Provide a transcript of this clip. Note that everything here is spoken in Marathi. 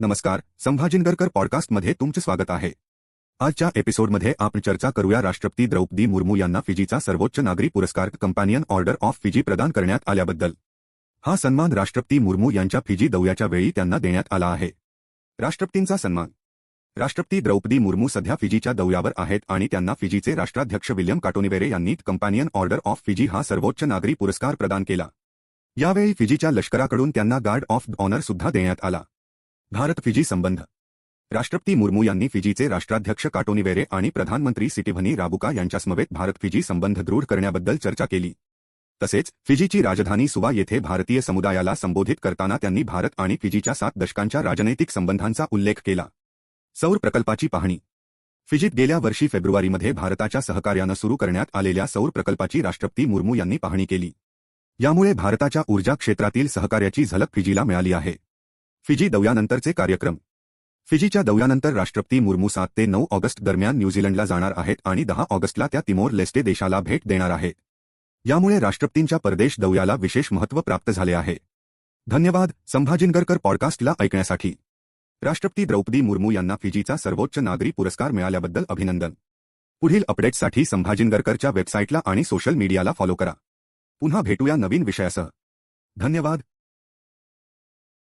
नमस्कार संभाजीनगरकर पॉडकास्टमध्ये तुमचे स्वागत आहे. आजच्या एपिसोडमध्ये आपण चर्चा करूया राष्ट्रपती द्रौपदी मुर्मू यांना फिजीचा सर्वोच्च नागरी पुरस्कार कंपॅनियन ऑर्डर ऑफ फिजी प्रदान करण्यात आल्याबद्दल. हा सन्मान राष्ट्रपती मुर्मू यांच्या फिजी दौऱ्याच्या वेळी त्यांना देण्यात आला आहे. राष्ट्रपतींचा सन्मान. राष्ट्रपती द्रौपदी मुर्मू सध्या फिजीच्या दौऱ्यावर आहेत आणि त्यांना फिजीचे राष्ट्राध्यक्ष विल्यम काटोनिवेरे यांनी कंपॅनियन ऑर्डर ऑफ फिजी हा सर्वोच्च नागरी पुरस्कार प्रदान केला. यावेळी फिजीच्या लष्कराकडून त्यांना गार्ड ऑफ ऑनर सुद्धा देण्यात आला. भारत फिजी संबंध. राष्ट्रपती मुर्मू यांनी फिजीचे राष्ट्राध्यक्ष काटोनिवेरे आणि प्रधानमंत्री सिटिव्हनी राबुका यांच्यासमवेत भारत फिजी संबंध दृढ करण्याबद्दल चर्चा केली. तसेच फिजीची राजधानी सुवा येथे भारतीय समुदायाला संबोधित करताना त्यांनी भारत आणि फिजीच्या सात दशकांच्या राजनैतिक संबंधांचा उल्लेख केला. सौर प्रकल्पाची पाहणी. फिजीत गेल्या वर्षी फेब्रुवारीमध्ये भारताच्या सहकार्यानं सुरू करण्यात आलेल्या सौर प्रकल्पाची राष्ट्रपती मुर्मू यांनी पाहणी केली. यामुळे भारताच्या ऊर्जा क्षेत्रातील सहकार्याची झलक फिजीला मिळाली आहे. फिजी दौऱ्यानंतरचे कार्यक्रम. फिजीच्या दौऱ्यानंतर राष्ट्रपती मुर्मू सात ते नऊ ऑगस्ट दरम्यान न्यूझीलंडला जाणार आहेत आणि दहा ऑगस्टला त्या तिमोर लेस्टे देशाला भेट देणार आहेत. यामुळे राष्ट्रपतींच्या परदेश दौऱ्याला विशेष महत्त्व प्राप्त झाले आहे. धन्यवाद संभाजीनगरकर पॉडकास्टला ऐकण्यासाठी. राष्ट्रपती द्रौपदी मुर्मू यांना फिजीचा सर्वोच्च नागरी पुरस्कार मिळाल्याबद्दल अभिनंदन. पुढील अपडेट्ससाठी संभाजीनगरकरच्या वेबसाईटला आणि सोशल मीडियाला फॉलो करा. पुन्हा भेटूया नवीन विषयासह. धन्यवाद.